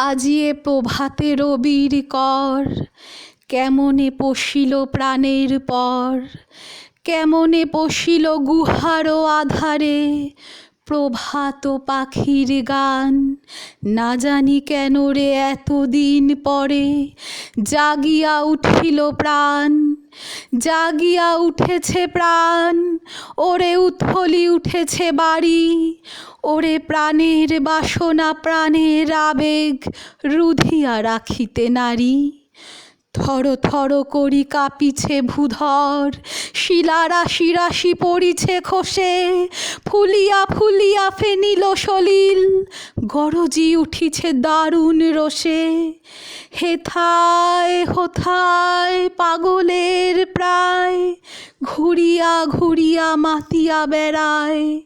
আজিয়ে প্রভাতে রবির কর। কেমনে পশিল প্রাণের পর? কেমনে পশিল গুহার আধারে? প্রভাত পাখির গান, না জানি কেন রে এতদিন পরে জাগিয়া উঠিল প্রাণ। জাগিয়া উঠেছে প্রাণ, ওরে উথলি উঠেছে বাড়ি, ওরে প্রাণের বাসনা, প্রাণের আবেগ রুধিয়া রাখিতে নারী। থর থর করি কাঁপিছে ভূধর, শিলা রাশি রাশি পড়িছে খসে, ফুলিয়া ফুলিয়া ফেনিল সলিল, গরজি উঠিছে দারুণ রোষে হেথায়, হোথায় প্রায় ঘুরিয়া ঘুরিয়া মাতিয়া বেড়ায়,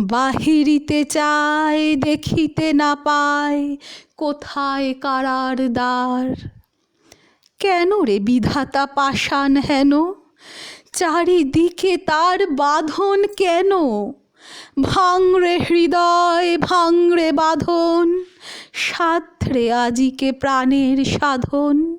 বাহিরিতে চায়, দেখিতে না পায়, কোথায় কারার দ্বার? কেন রে বিধাতা পাষাণ হেন? চারিদিকে তার বাঁধন কেন? ভাঙরে হৃদয়, ভাঙরে বাঁধন সাধ্রে আজিকে প্রাণের সাধন।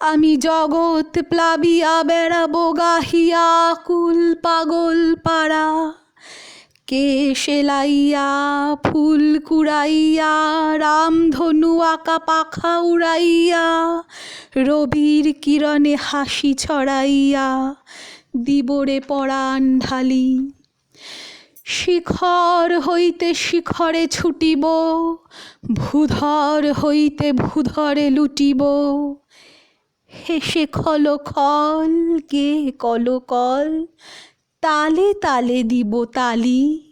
আমি জগৎ প্লাবিয়া বেড়াবো গাহিয়া কুল পাগল পাড়া। কে সেলাইয়া, ফুল কুড়াইয়া, রামধনু আঁকা পাখা উড়াইয়া, রবির কিরণে হাসি ছড়াইয়া দিবরে পরাণ ঢালি। শিখর হইতে শিখরে ছুটিব, ভূধর হইতে ভূধরে লুটিব। হেসে খল খল গে কল কল, তালে তালে দিব তালি।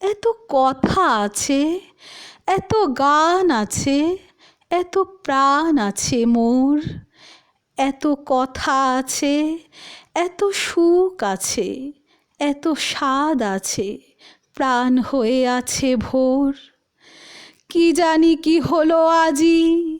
এত কথা আছে, এত গান আছে, এত প্রাণ আছে মোর। এত কথা আছে, এত সুখ আছে, এত স্বাদ আছে, প্রাণ হয়ে আছে ভোর। কি জানি কি হলো আজি?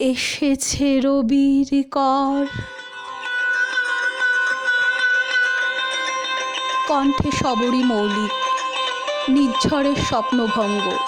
এসেছে রবির কর। কণ্ঠে সবরী মৌলিক নির্ঝরের স্বপ্নভঙ্গ।